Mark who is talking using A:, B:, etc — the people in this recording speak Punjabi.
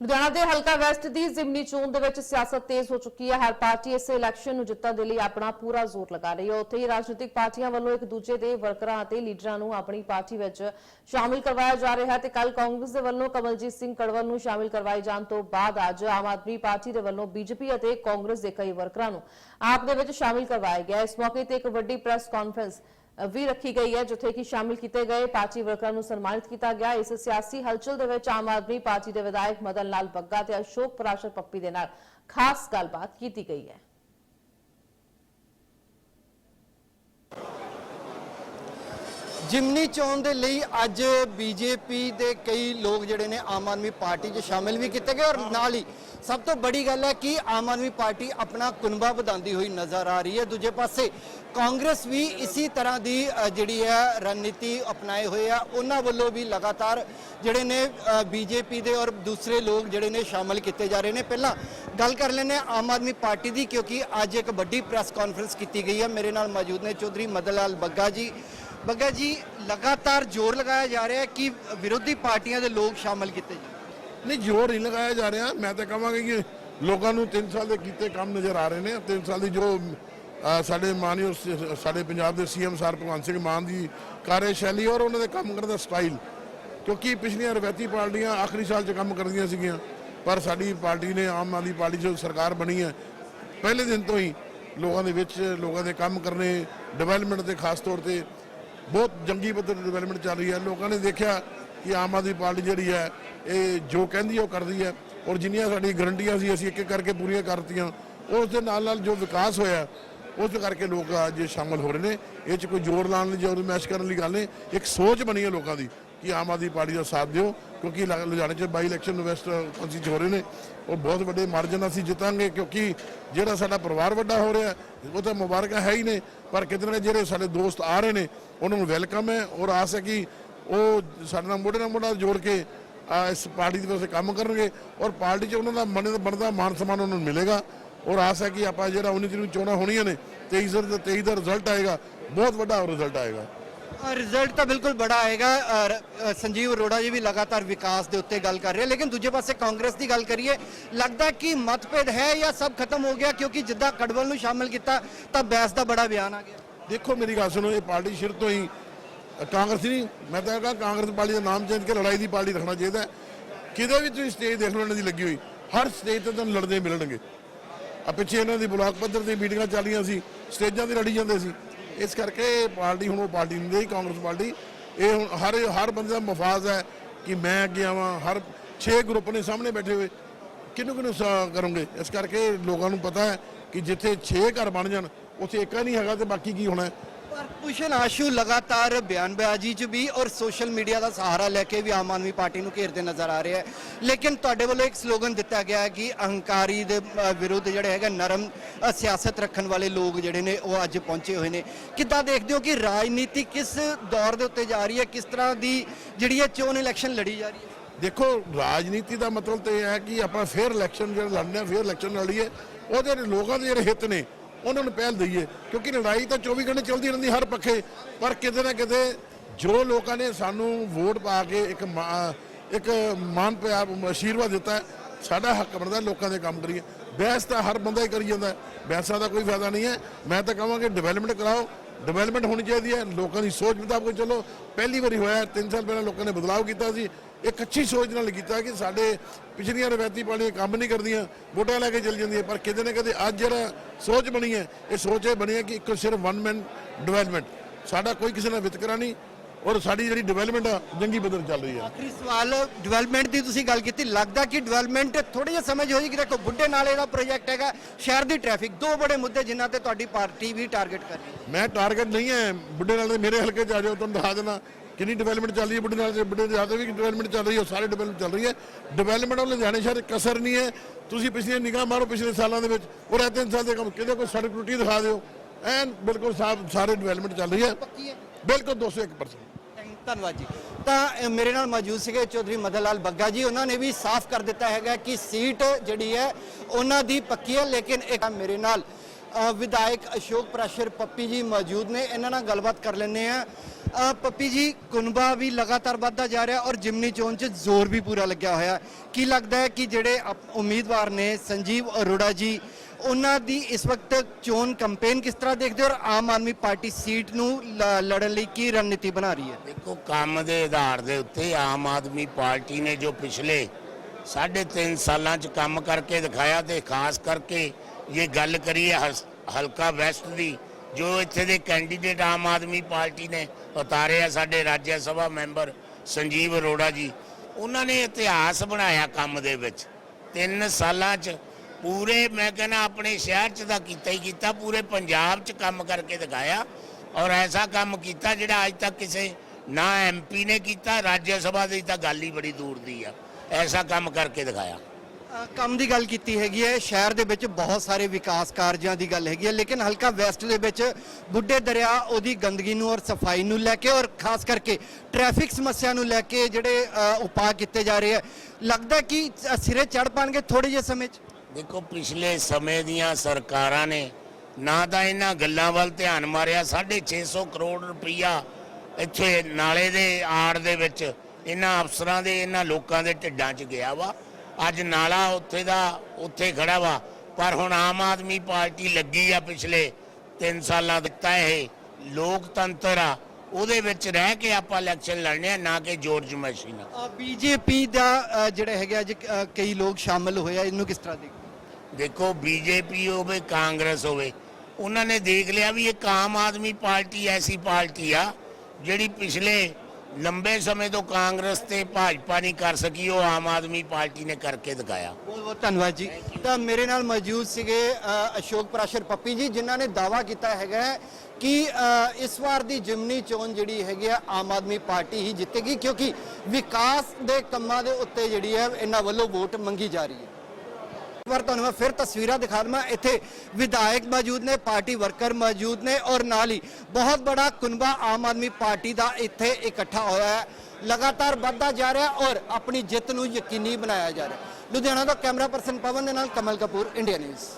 A: ਲੁਧਿਆਣਾ ਦੇ ਹਲਕਾ ਵੈਸਟ ਦੀ ਜ਼ਿਮਨੀ ਚੋਣ ਦੇ ਵਿੱਚ ਸਿਆਸਤ ਤੇਜ਼ ਹੋ ਚੁੱਕੀ ਹੈ। ਹਰ ਪਾਰਟੀ ਇਸ ਇਲੈਕਸ਼ਨ ਨੂੰ ਜਿੱਤਣ ਦੇ ਲਈ ਆਪਣਾ ਪੂਰਾ ਜ਼ੋਰ ਲਗਾ ਰਹੀ ਹੈ। ਉੱਥੇ ਹੀ ਰਾਜਨੀਤਿਕ ਪਾਰਟੀਆਂ ਵੱਲੋਂ ਇੱਕ ਦੂਜੇ ਦੇ ਵਰਕਰਾਂ ਅਤੇ ਲੀਡਰਾਂ ਨੂੰ ਆਪਣੀ ਪਾਰਟੀ ਵਿੱਚ ਸ਼ਾਮਿਲ ਕਰਵਾਇਆ ਜਾ ਰਿਹਾ ਹੈ ਤੇ ਕੱਲ ਕਾਂਗਰਸ ਦੇ ਵੱਲੋਂ ਕਮਲਜੀਤ ਸਿੰਘ ਕੜਵਲ ਨੂੰ ਸ਼ਾਮਿਲ ਕਰਵਾਏ ਜਾਣ ਤੋਂ ਬਾਅਦ ਅੱਜ ਆਮ ਆਦਮੀ ਪਾਰਟੀ ਦੇ ਵੱਲੋਂ ਬੀਜੇਪੀ ਅਤੇ ਕਾਂਗਰਸ ਦੇ ਕਈ ਵਰਕਰਾਂ ਨੂੰ ਆਪ ਦੇ ਵਿੱਚ ਸ਼ਾਮਿਲ ਕਰਵਾਇਆ ਗਿਆ। ਇਸ ਮੌਕੇ ਤੇ ਇੱਕ ਵੱਡੀ ਪ੍ਰੈਸ ਕਾਨਫਰੰਸ ਵੀ ਰੱਖੀ ਗਈ ਹੈ, ਜਿੱਥੇ ਕਿ ਸ਼ਾਮਿਲ ਕੀਤੇ ਗਏ। ਪਾਰਟੀ ਵਰਕਰਾਂ ਨੂੰ ਸਨਮਾਨਿਤ ਕੀਤਾ ਗਿਆ। ਇਸ ਸਿਆਸੀ ਹਲਚਲ ਦੇ ਵਿੱਚ ਆਮ ਆਦਮੀ ਪਾਰਟੀ ਦੇ ਵਿਧਾਇਕ ਮਦਨ ਲਾਲ ਬੱਗਾ ਤੇ ਅਸ਼ੋਕ ਪਰਾਸ਼ਰ ਪੱਪੀ ਦੇ ਨਾਲ ਖਾਸ ਗੱਲਬਾਤ ਕੀਤੀ ਗਈ ਹੈ।
B: ਜਿਮਨੀ ਚੋਣ ਦੇ ਲਈ ਅੱਜ ਬੀਜੇਪੀ ਦੇ ਕਈ ਲੋਕ ਜਿਹੜੇ ਨੇ ਆਮ ਆਦਮੀ ਪਾਰਟੀ 'ਚ ਸ਼ਾਮਿਲ ਵੀ ਕੀਤੇ ਗਏ ਔਰ ਨਾਲ ਹੀ ਸਭ ਤੋਂ ਬੜੀ ਗੱਲ ਹੈ ਕਿ ਆਮ ਆਦਮੀ ਪਾਰਟੀ ਆਪਣਾ ਕੁਨਬਾ ਵਧਾਉਂਦੀ ਹੋਈ ਨਜ਼ਰ ਆ ਰਹੀ ਹੈ। ਦੂਜੇ ਪਾਸੇ ਕਾਂਗਰਸ ਵੀ ਇਸੇ ਤਰ੍ਹਾਂ ਦੀ ਜਿਹੜੀ ਹੈ ਰਣਨੀਤੀ ਅਪਣਾਏ ਹੋਏ ਆ। ਉਹਨਾਂ ਵੱਲੋਂ ਵੀ ਲਗਾਤਾਰ ਜਿਹੜੇ ਨੇ ਬੀਜੇਪੀ ਦੇ ਔਰ ਦੂਸਰੇ ਲੋਕ ਜਿਹੜੇ ਨੇ ਸ਼ਾਮਲ ਕੀਤੇ ਜਾ ਰਹੇ ਨੇ। ਪਹਿਲਾਂ ਗੱਲ ਕਰ ਲੈਂਦੇ ਹਾਂ ਆਮ ਆਦਮੀ ਪਾਰਟੀ ਦੀ, ਕਿਉਂਕਿ ਅੱਜ ਇੱਕ ਵੱਡੀ ਪ੍ਰੈਸ ਕਾਨਫਰੰਸ ਕੀਤੀ ਗਈ ਹੈ। ਮੇਰੇ ਨਾਲ ਮੌਜੂਦ ਨੇ ਚੌਧਰੀ ਮਦਨ ਲਾਲ ਬੱਗਾ ਜੀ। ਬੱਗਾ ਜੀ, ਲਗਾਤਾਰ ਜ਼ੋਰ ਲਗਾਇਆ ਜਾ ਰਿਹਾ ਹੈ ਕਿ ਵਿਰੋਧੀ ਪਾਰਟੀਆਂ ਦੇ ਲੋਕ ਸ਼ਾਮਲ ਕੀਤੇ ਜਾਣ।
C: ਨਹੀਂ, ਜ਼ੋਰ ਨਹੀਂ ਲਗਾਇਆ ਜਾ ਰਿਹਾ। ਮੈਂ ਤਾਂ ਕਹਾਂਗਾ ਕਿ ਲੋਕਾਂ ਨੂੰ 3 ਸਾਲ ਦੇ ਕੀਤੇ ਕੰਮ ਨਜ਼ਰ ਆ ਰਹੇ ਨੇ। 3 ਸਾਲ ਦੀ ਜੋ ਸਾਡੇ ਮਾਨਯੋਗ ਸਾਡੇ ਪੰਜਾਬ ਦੇ ਸੀਐਮ ਸਰ ਭਗਵੰਤ ਸਿੰਘ ਮਾਨ ਦੀ ਕਾਰਜਸ਼ੈਲੀ ਔਰ ਉਹਨਾਂ ਦੇ ਕੰਮ ਕਰਨ ਦਾ ਸਟਾਈਲ। ਕਿਉਂਕਿ ਪਿਛਲੀਆਂ ਰਵਾਇਤੀ ਪਾਰਟੀਆਂ ਆਖਰੀ ਸਾਲ 'ਚ ਕੰਮ ਕਰਦੀਆਂ ਸੀਗੀਆਂ, ਪਰ ਸਾਡੀ ਪਾਰਟੀ ਨੇ ਆਮ ਆਦਮੀ ਪਾਰਟੀ ਜੋ ਸਰਕਾਰ ਬਣੀ ਹੈ। ਪਹਿਲੇ ਦਿਨ ਤੋਂ ਹੀ ਲੋਕਾਂ ਦੇ ਵਿੱਚ ਲੋਕਾਂ ਦੇ ਕੰਮ ਕਰਨੇ, ਡਿਵੈਲਪਮੈਂਟ ਤੇ ਖਾਸ ਤੌਰ ਤੇ ਬਹੁਤ ਜੰਗੀ ਪੱਧਰ ਤੇ ਡਿਵੈਲਪਮੈਂਟ ਚੱਲ ਰਹੀ ਹੈ। ਲੋਕਾਂ ਨੇ ਦੇਖਿਆ ਕਿ ਆਮ ਆਦਮੀ ਪਾਰਟੀ ਜਿਹੜੀ ਹੈ, ਇਹ ਜੋ ਕਹਿੰਦੀ ਹੈ ਉਹ ਕਰਦੀ ਹੈ ਔਰ ਜਿੰਨੀਆਂ ਸਾਡੀ ਗਰੰਟੀਆਂ ਸੀ, ਅਸੀਂ ਇੱਕ ਇੱਕ ਕਰਕੇ ਪੂਰੀਆਂ ਕਰਤੀਆਂ। ਉਸ ਦੇ ਨਾਲ ਨਾਲ ਜੋ ਵਿਕਾਸ ਹੋਇਆ, ਉਸ ਕਰਕੇ ਲੋਕ ਅੱਜ ਸ਼ਾਮਲ ਹੋ ਰਹੇ ਨੇ। ਇਹ ਚ ਕੋਈ ਜ਼ੋਰ ਲਾਉਣ ਲਈ ਜਾਂ ਮੈਸ਼ ਕਰਨ ਲਈ ਗੱਲ ਨਹੀਂ। ਇੱਕ ਸੋਚ ਬਣੀ ਹੈ ਲੋਕਾਂ ਦੀ। ਕਿ ਆਮ ਆਦਮੀ ਪਾਰਟੀ ਦਾ ਸਾਥ ਦਿਓ, ਕਿਉਂਕਿ ਲੁਧਿਆਣੇ ਚ ਬਾਈ ਇਲੈਕਸ਼ਨ ਵੈਸਟ ਕੰਸੀ ਹੋ ਰਹੇ ਨੇ। ਉਹ ਬਹੁਤ ਵੱਡੇ ਮਾਰਜਨ ਅਸੀਂ ਜਿੱਤਾਂਗੇ, ਕਿਉਂਕਿ ਜਿਹੜਾ ਸਾਡਾ ਪਰਿਵਾਰ ਵੱਡਾ ਹੋ ਰਿਹਾ, ਉਹ ਤਾਂ ਮੁਬਾਰਕਾਂ ਹੈ ਹੀ ਨੇ, ਪਰ ਕਿਤੇ ਨਾ ਕਿਤੇ ਜਿਹੜੇ ਸਾਡੇ ਦੋਸਤ ਆ ਰਹੇ ਨੇ, ਉਹਨਾਂ ਨੂੰ ਵੈਲਕਮ ਹੈ ਔਰ ਆਸ ਹੈ ਕਿ ਉਹ ਸਾਡੇ ਨਾਲ ਮੋਢੇ ਨਾਲ ਮੋਢਾ ਜੋੜ ਕੇ ਇਸ ਪਾਰਟੀ ਦੇ ਵਾਸਤੇ ਕੰਮ ਕਰਨਗੇ ਔਰ ਪਾਰਟੀ 'ਚ ਉਹਨਾਂ ਦਾ ਮਨ, ਬਣਦਾ ਮਾਨ ਸਨਮਾਨ ਉਹਨਾਂ ਨੂੰ ਮਿਲੇਗਾ ਔਰ ਆਸ ਹੈ ਕਿ ਆਪਾਂ ਜਿਹੜਾ 19 ਤਰੀਕ ਨੂੰ ਚੋਣਾਂ ਹੋਣੀਆਂ ਨੇ 23 ਦਾ 23 ਦਾ ਰਿਜ਼ਲਟ ਆਏਗਾ, ਬਹੁਤ ਵੱਡਾ ਰਿਜ਼ਲਟ ਆਏਗਾ।
B: ਰਿਜ਼ਲਟ ਤਾਂ ਬਿਲਕੁਲ ਬੜਾ ਆਏਗਾ। ਸੰਜੀਵ ਅਰੋੜਾ ਜੀ ਵੀ ਲਗਾਤਾਰ ਵਿਕਾਸ ਦੇ ਉੱਤੇ ਗੱਲ ਕਰ ਰਹੇ ਲੇਕਿਨ ਦੂਜੇ ਪਾਸੇ ਕਾਂਗਰਸ ਦੀ ਗੱਲ ਕਰੀਏ, ਲੱਗਦਾ ਕਿ ਮਤਭੇਦ ਹੈ ਜਾਂ ਸਭ ਖਤਮ ਹੋ ਗਿਆ? ਕਿਉਂਕਿ ਜਿੱਦਾਂ ਕੜਵਲ ਨੂੰ ਸ਼ਾਮਿਲ ਕੀਤਾ, ਤਾਂ ਬੈਸ ਦਾ ਬੜਾ ਬਿਆਨ ਆ ਗਿਆ।
C: ਦੇਖੋ, ਮੇਰੀ ਗੱਲ ਸੁਣੋ, ਇਹ ਪਾਰਟੀ ਸ਼ੁਰੂ ਤੋਂ ਹੀ ਕਾਂਗਰਸ ਨਹੀਂ, ਮੈਂ ਤਾਂ ਕਹਾਂ, ਕਾਂਗਰਸ ਪਾਰਟੀ ਦਾ ਨਾਮ ਚੇਂਜ ਕੇ ਲੜਾਈ ਦੀ ਪਾਰਟੀ ਰੱਖਣਾ ਚਾਹੀਦਾ ਕਿਤੇ ਵੀ ਤੁਸੀਂ ਸਟੇਜ ਦੇਖ ਲਓ, ਇਹਨਾਂ ਦੀ ਲੱਗੀ ਹੋਈ, ਹਰ ਸਟੇਜ ਤੇ ਤੁਹਾਨੂੰ ਲੜਦੇ ਮਿਲਣਗੇ। ਆ ਪਿੱਛੇ ਇਹਨਾਂ ਦੀ ਬਲਾਕ ਪੱਧਰ ਤੇ ਮੀਟਿੰਗਾਂ ਚੱਲੀਆਂ ਸੀ ਸਟੇਜਾਂ ਤੇ ਲੜੀ ਜਾਂਦੇ ਸੀ। ਇਸ ਕਰਕੇ ਪਾਰਟੀ ਹੁਣ ਉਹ ਪਾਰਟੀ ਨਹੀਂ ਰਹੀ ਕਾਂਗਰਸ ਪਾਰਟੀ। ਇਹ ਹੁਣ ਹਰ ਹਰ ਬੰਦੇ ਦਾ ਮਫਾਜ਼ ਹੈ ਕਿ ਮੈਂ ਅੱਗੇ ਆਵਾਂ, ਹਰ 6 ਗਰੁੱਪ ਨੇ ਸਾਹਮਣੇ ਬੈਠੇ ਹੋਏ। ਕਿਹਨੂੰ ਕਿਹਨੂੰ ਸ- ਕਰੋਗੇ? ਇਸ ਕਰਕੇ ਲੋਕਾਂ ਨੂੰ ਪਤਾ ਹੈ ਕਿ ਜਿੱਥੇ 6 ਘਰ ਬਣ ਜਾਣ, ਉੱਥੇ ਇੱਕ ਨਹੀਂ ਹੈਗਾ ਤੇ ਬਾਕੀ ਕੀ ਹੋਣਾ
B: ਪਰ ਕੁਸ਼ਨ ਆਸ਼ੂ ਲਗਾਤਾਰ ਬਿਆਨਬਾਜ਼ੀ 'ਚ ਵੀ ਔਰ ਸੋਸ਼ਲ ਮੀਡੀਆ ਦਾ ਸਹਾਰਾ ਲੈ ਕੇ ਵੀ ਆਮ ਆਦਮੀ ਪਾਰਟੀ ਨੂੰ ਘੇਰਦੇ ਨਜ਼ਰ ਆ ਰਿਹਾ ਹੈ। ਲੇਕਿਨ ਤੁਹਾਡੇ ਵੱਲੋਂ ਇੱਕ ਸਲੋਗਨ ਦਿੱਤਾ ਗਿਆ ਹੈ ਕਿ ਅਹੰਕਾਰੀ ਦੇ ਅ, ਵਿਰੁੱਧ ਜਿਹੜੇ ਹੈਗਾ ਨਰਮ ਅ, ਸਿਆਸਤ ਰੱਖਣ ਵਾਲੇ ਲੋਕ ਜਿਹੜੇ ਨੇ ਉਹ ਅੱਜ ਪਹੁੰਚੇ ਹੋਏ ਨੇ। ਕਿੱਦਾਂ ਦੇਖਦੇ ਹੋ ਕਿ ਰਾਜਨੀਤੀ ਕਿਸ ਦੌਰ ਦੇ ਉੱਤੇ ਜਾ ਰਹੀ ਹੈ? ਕਿਸ ਤਰ੍ਹਾਂ ਦੀ ਜਿਹੜੀ ਹੈ ਚੋਣ ਇਲੈਕਸ਼ਨ ਲੜੀ ਜਾ ਰਹੀ ਹੈ?
C: ਦੇਖੋ ਰਾਜਨੀਤੀ ਦਾ ਮਤਲਬ ਤੇ ਇਹ ਹੈ ਕਿ ਆਪਾਂ ਫੇਅਰ ਇਲੈਕਸ਼ਨ ਜਿਹੜਾ ਲੜਨੇ ਆ ਫੇਅਰ ਇਲੈਕਸ਼ਨ ਲੜੀਏ। ਉਹਦੇ ਲੋਕਾਂ ਦੇ ਜਿਹੜੇ ਹਿੱਤ ਨੇ ਉਹਨਾਂ ਨੂੰ ਪਹਿਲ ਦਈਏ, ਕਿਉਂਕਿ ਲੜਾਈ ਤਾਂ 24 ਘੰਟੇ ਚੱਲਦੀ ਰਹਿੰਦੀ, ਹਰ ਪੱਖੇ। ਪਰ ਕਿਤੇ ਨਾ ਕਿਤੇ ਜੋ ਲੋਕਾਂ ਨੇ ਸਾਨੂੰ ਵੋਟ ਪਾ ਕੇ ਇੱਕ ਮਾ- ਇੱਕ ਮਾਨ ਪਿਆਰ ਆਸ਼ੀਰਵਾਦ ਦਿੱਤਾ, ਸਾਡਾ ਹੱਕ ਬਣਦਾ ਲੋਕਾਂ ਦੇ ਕੰਮ ਕਰੀਏ। ਬਹਿਸ ਤਾਂ ਹਰ ਬੰਦਾ ਹੀ ਕਰੀ ਜਾਂਦਾ। ਬਹਿਸਾਂ ਦਾ ਕੋਈ ਫਾਇਦਾ ਨਹੀਂ ਹੈ। ਮੈਂ ਤਾਂ ਕਹਾਂਗਾ ਡਿਵੈਲਪਮੈਂਟ ਕਰਾਓ। ਡਿਵੈਲਪਮੈਂਟ ਹੋਣੀ ਚਾਹੀਦੀ ਹੈ। ਲੋਕਾਂ ਦੀ ਸੋਚ ਮੁਤਾਬਕ ਚਲੋ, ਪਹਿਲੀ ਵਾਰੀ ਹੋਇਆ 3 ਸਾਲ ਪਹਿਲਾਂ ਲੋਕਾਂ ਨੇ ਬਦਲਾਅ ਕੀਤਾ ਸੀ। ਇੱਕ ਅੱਛੀ ਸੋਚ ਨਾਲ ਕੀਤਾ ਕਿ ਸਾਡੇ ਪਿਛਲੀਆਂ ਰਵਾਇਤੀ ਪਾਰਟੀਆਂ ਕੰਮ ਨਹੀਂ ਕਰਦੀਆਂ, ਵੋਟਾਂ ਲੈ ਕੇ ਚੱਲ ਜਾਂਦੀਆਂ। ਪਰ ਕਿਤੇ ਨਾ ਕਿਤੇ ਅੱਜ ਜਿਹੜਾ ਸੋਚ ਬਣੀ ਹੈ, ਇਹ ਸੋਚ ਇਹ ਬਣੀ ਹੈ ਕਿ ਇੱਕ ਸਿਰਫ ਵਨ ਮੈਨ ਡਿਵੈਲਪਮੈਂਟ ਸਾਡਾ ਕੋਈ ਕਿਸੇ ਨਾਲ ਵਿਤਕਰਾ ਨਹੀਂ। ਔਰ ਸਾਡੀ ਜਿਹੜੀ ਡਿਵੈਲਪਮੈਂਟ ਆ ਜੰਗੀ ਬਦਲ ਚੱਲ ਰਹੀ ਹੈ
B: ਆਖਰੀ ਸਵਾਲ ਡਿਵੈਲਪਮੈਂਟ ਦੀ ਤੁਸੀਂ ਗੱਲ ਕੀਤੀ ਲੱਗਦਾ ਕਿ ਡਿਵੈਲਪਮੈਂਟ ਥੋੜੀ ਜਿਹੀ ਸਮਝ ਹੋਈ ਕਿ ਦੇਖੋ ਬੁੱਢੇ ਨਾਲੇ ਦਾ ਪ੍ਰੋਜੈਕਟ ਹੈਗਾ ਸ਼ਹਿਰ ਦੀ ਟ੍ਰੈਫਿਕ ਦੋ ਬੜੇ ਮੁੱਦੇ ਜਿਨ੍ਹਾਂ ਤੇ ਤੁਹਾਡੀ ਪਾਰਟੀ ਵੀ ਟਾਰਗੇਟ ਕਰ ਰਹੀ ਹੈ।
C: ਮੈਂ ਟਾਰਗੇਟ ਨਹੀਂ ਹੈ ਬੁੱਢੇ ਨਾਲ ਦੇ ਮੇਰੇ ਹਲਕੇ ਚ ਆ ਜਾਓ ਤੁਹਾਨੂੰ ਦਿਖਾ ਦੇਣਾ ਕਿੰਨੀ ਡਿਵੈਲਪਮੈਂਟ ਚੱਲ ਰਹੀ ਹੈ ਬੁੱਢੇ ਨਾਲ ਦੇ ਬੁੱਢੇ ਦੇ ਵੀ ਡਿਵੈਲਪਮੈਂਟ ਚੱਲ ਰਹੀ ਹੈ ਸਾਰੇ ਡਿਵੈਲਪਮੈਂਟ ਚੱਲ ਰਹੀ ਹੈ। ਡਿਵੈਲਪਮੈਂਟ ਉਹ ਲੁਧਿਆਣੇ ਸ਼ਹਿਰ ਕਸਰ ਨਹੀਂ ਹੈ ਤੁਸੀਂ ਪਿਛਲੀਆਂ ਨਿਗਾਹ ਮਾਰੋ ਪਿਛਲੇ ਸਾਲਾਂ ਦੇ ਵਿੱਚ ਉਹ ਰਹਿ ਤਿੰਨ ਸਾਲ ਦੇ ਕੰਮ ਕਿਤੇ ਕੋਈ ਸੜਕ ਟੁੱਟੀ ਦਿਖਾ ਦਿਓ। ਐਨ ਬਿਲਕੁਲ ਸਾਫ਼ ਸਾਰੇ ਡਿਵੈਲਪਮੈਂਟ ਚੱਲ ਰਹੀ ਹੈ।
B: ਪੱਕੀ ਹੈ।
C: ਬਿਲਕੁਲ 201%
B: ਥੈਂਕ- ਧੰਨਵਾਦ ਜੀ। ਤਾਂ ਅ, ਮੇਰੇ ਨਾਲ ਮੌਜੂਦ ਸੀਗੇ ਚੌਧਰੀ ਮਦਨ ਲਾਲ ਬੱਗਾ ਜੀ। ਉਹਨਾਂ ਨੇ ਵੀ ਸਾਫ਼ ਕਰ ਦਿੱਤਾ ਹੈਗਾ ਕਿ ਸੀਟ ਜਿਹੜੀ ਹੈ ਉਹਨਾਂ ਦੀ ਪੱਕੀ ਹੈ ਲੇਕਿਨ ਇੱਕ ਮੇਰੇ ਨਾਲ ਅ, ਵਿਧਾਇਕ ਅਸ਼ੋਕ ਪ੍ਰੈਸ਼ਰ ਪੱਪੀ ਜੀ ਮੌਜੂਦ ਨੇ। ਇਹਨਾਂ ਨਾਲ ਗੱਲਬਾਤ ਕਰ ਲੈਂਦੇ ਆ ਪੱਪੀ ਜੀ ਕੁਨਬਾ ਵੀ ਲਗਾਤਾਰ ਵੱਧਦਾ ਜਾ ਰਿਹਾ ਔਰ ਜਿਮਨੀ ਚੋਣ 'ਚ ਜ਼ੋਰ ਵੀ ਪੂਰਾ ਲੱਗਿਆ ਹੋਇਆ। ਹੈ। ਕੀ ਲੱਗਦਾ ਹੈ ਕਿ ਜਿਹੜੇ ਅਪ- ਉਮੀਦਵਾਰ ਨੇ ਸੰਜੀਵ ਅਰੋੜਾ ਜੀ ਉਹਨਾਂ ਦੀ ਇਸ ਵਕਤ ਚੋਣ ਕੈਂਪੇਨ ਕਿਸ ਤਰ੍ਹਾਂ ਦੇਖਦੇ ਹੋ ਔਰ ਆਮ ਆਦਮੀ ਪਾਰਟੀ ਸੀਟ ਨੂੰ ਲ- ਲੜਨ ਲਈ ਕੀ ਰਣਨੀਤੀ ਬਣਾ ਰਹੀ ਹੈ?
D: ਦੇਖੋ, ਕੰਮ ਦੇ ਆਧਾਰ ਦੇ ਉੱਤੇ ਆਮ ਆਦਮੀ ਪਾਰਟੀ ਨੇ ਜੋ ਪਿਛਲੇ ਸਾਢੇ ਤਿੰਨ ਸਾਲਾਂ 'ਚ ਕੰਮ ਕਰਕੇ ਦਿਖਾਇਆ ਤੇ ਖਾਸ ਕਰਕੇ ਜੇ ਗੱਲ ਕਰੀਏ ਹਸ- ਹਲਕਾ ਵੈਸਟ ਦੀ, ਜੋ ਇੱਥੇ ਦੇ ਕੈਂਡੀਡੇਟ ਆਮ ਆਦਮੀ ਪਾਰਟੀ ਨੇ ਉਤਾਰੇ ਆ ਸਾਡੇ ਰਾਜ ਸਭਾ ਮੈਂਬਰ ਸੰਜੀਵ ਅਰੋੜਾ ਜੀ, ਉਹਨਾਂ ਨੇ ਇਤਿਹਾਸ ਬਣਾਇਆ ਕੰਮ ਦੇ ਵਿੱਚ। ਤਿੰਨ ਸਾਲਾਂ 'ਚ ਪੂਰੇ ਮੈਂ ਕਹਿੰਦਾ ਆਪਣੇ ਸ਼ਹਿਰ 'ਚ ਤਾਂ ਕੀਤਾ ਹੀ ਕੀਤਾ ਪੂਰੇ ਪੰਜਾਬ 'ਚ ਕੰਮ ਕਰਕੇ ਦਿਖਾਇਆ ਔਰ ਐਸਾ ਕੰਮ ਕੀਤਾ ਜਿਹੜਾ ਅੱਜ ਤੱਕ ਕਿਸੇ ਨਾ ਐਮਪੀ ਨੇ ਕੀਤਾ ਰਾਜ ਸਭਾ ਦੀ ਤਾਂ ਗੱਲ ਹੀ ਬੜੀ ਦੂਰ ਦੀ ਆ। ਐਸਾ ਕੰਮ ਕਰਕੇ ਦਿਖਾਇਆ।
B: ਅ, ਕੰਮ ਦੀ ਗੱਲ ਕੀਤੀ ਹੈਗੀ ਹੈ ਸ਼ਹਿਰ ਦੇ ਵਿੱਚ ਬਹੁਤ ਸਾਰੇ ਵਿਕਾਸ ਕਾਰਜਾਂ ਦੀ ਗੱਲ ਹੈਗੀ ਹੈ ਲੇਕਿਨ ਹਲਕਾ ਵੈਸਟ ਦੇ ਵਿੱਚ ਬੁੱਢੇ ਦਰਿਆ ਉਹਦੀ ਗੰਦਗੀ ਨੂੰ ਔਰ ਸਫ਼ਾਈ ਨੂੰ ਲੈ ਕੇ ਔਰ ਖਾਸ ਕਰਕੇ ਟ੍ਰੈਫਿਕ ਸਮੱਸਿਆ ਨੂੰ ਲੈ ਕੇ ਜਿਹੜੇ ਅ, ਉਪਾਅ ਕੀਤੇ ਜਾ ਰਹੇ ਹੈ ਲੱਗਦਾ ਕਿ ਅ, ਸਿਰੇ ਚੜ ਪਾਣਗੇ ਥੋੜੇ ਜਿਹੇ ਸਮੇਂ 'ਚ?
D: ਦੇਖੋ ਪਿਛਲੇ ਸਮੇਂ ਦੀਆਂ ਸਰਕਾਰਾਂ ਨੇ ਨਾ ਤਾਂ ਇਹਨਾਂ ਗੱਲਾਂ ਵੱਲ ਧਿਆਨ ਮਾਰਿਆ 650 ਕਰੋੜ ਰੁਪਈਆ ਇੱਥੇ ਨਾਲੇ ਦੇ ਆੜ ਦੇ ਵਿੱਚ ਇਹਨਾਂ ਅਫਸਰਾਂ ਦੇ ਇਹਨਾਂ ਲੋਕਾਂ ਦੇ ਢਿੱਡਾਂ 'ਚ ਗਿਆ ਵਾ। ਅੱਜ ਨਾਲਾ ਉੱਥੇ ਦਾ ਉੱਥੇ ਖੜਾ ਵਾ। ਪਰ ਹੁਣ ਆਮ ਆਦਮੀ ਪਾਰਟੀ ਲੱਗੀ ਆ ਪਿਛਲੇ 3 ਸਾਲਾਂ ਦਿੱਤਾ ਇਹ ਲੋਕਤੰਤਰ ਆ। ਉਹਦੇ ਵਿੱਚ ਰਹਿ ਕੇ ਆਪਾਂ ਇਲੈਕਸ਼ਨ ਲੜਨੇ ਆ ਨਾ ਕਿ ਜੋਰਜ ਮਸ਼ੀਨ
B: ਬੀਜੇਪੀ ਦਾ ਅ, ਜਿਹੜੇ ਹੈਗੇ ਅੱਜ ਅ, ਕਈ ਲੋਕ ਸ਼ਾਮਲ ਹੋਇਆ ਇਹਨੂੰ ਕਿਸ ਤਰ੍ਹਾਂ ਦੇਖਦੇ
D: ਦੇਖੋ ਬੀਜੇਪੀ ਹੋਵੇ, ਕਾਂਗਰਸ ਹੋਵੇ, ਉਹਨਾਂ ਨੇ ਦੇਖ ਲਿਆ ਵੀ ਇੱਕ ਆਮ ਆਦਮੀ ਪਾਰਟੀ ਐਸੀ ਪਾਰਟੀ ਆ, ਜਿਹੜੀ ਪਿਛਲੇ ਲੰਬੇ ਸਮੇਂ ਤੋਂ ਕਾਂਗਰਸ ਤੇ ਭਾਜਪਾ ਨਹੀਂ ਕਰ ਸਕੀ, ਉਹ ਆਮ ਆਦਮੀ ਪਾਰਟੀ ਨੇ ਕਰਕੇ ਦਿਖਾਇਆ।
B: ਬਹੁਤ ਬਹੁਤ ਧੰਨਵਾਦ ਜੀ। ਤਾਂ ਮੇਰੇ ਨਾਲ ਮੌਜੂਦ ਸੀਗੇ ਅਸ਼ੋਕ ਪ੍ਰਾਸ਼ਰ ਪੱਪੀ ਜੀ, ਜਿਨ੍ਹਾਂ ਨੇ ਦਾਵਾ ਕੀਤਾ ਹੈਗਾ ਕਿ ਇਸ ਵਾਰ ਦੀ ਜਿਮਨੀ ਚੋਣ ਜਿਹੜੀ ਹੈਗੀ ਆ, ਆਮ ਆਦਮੀ ਪਾਰਟੀ ਹੀ ਜਿੱਤੇਗੀ, ਕਿਉਂਕਿ ਵਿਕਾਸ ਦੇ ਕੰਮਾਂ ਦੇ ਉੱਤੇ ਜਿਹੜੀ ਹੈ ਇਹਨਾਂ ਵੱਲੋਂ ਵੋਟ ਮੰਗੀ ਜਾ ਰਹੀ ਹੈ। ਵਾਰ ਤੁਹਾਨੂੰ ਮੈਂ ਫਿਰ ਤਸਵੀਰਾਂ ਦਿਖਾ ਦਵਾਂ। ਇੱਥੇ ਵਿਧਾਇਕ ਮੌਜੂਦ ਨੇ, ਪਾਰਟੀ ਵਰਕਰ ਮੌਜੂਦ ਨੇ ਔਰ ਨਾਲ ਹੀ ਬਹੁਤ ਬੜਾ ਕੁਨਬਾ ਆਮ ਆਦਮੀ ਪਾਰਟੀ ਦਾ ਇੱਥੇ ਇਕੱਠਾ ਹੋਇਆ ਹੈ। ਲਗਾਤਾਰ ਵੱਧਦਾ ਜਾ ਰਿਹਾ ਔਰ ਆਪਣੀ ਜਿੱਤ ਨੂੰ ਯਕੀਨੀ ਬਣਾਇਆ ਜਾ ਰਿਹਾ। ਲੁਧਿਆਣਾ ਤੋਂ ਕੈਮਰਾ ਪਰਸਨ ਪਵਨ ਦੇ ਨਾਲ ਕਮਲ ਕਪੂਰ, ਇੰਡੀਆ ਨਿਊਜ਼।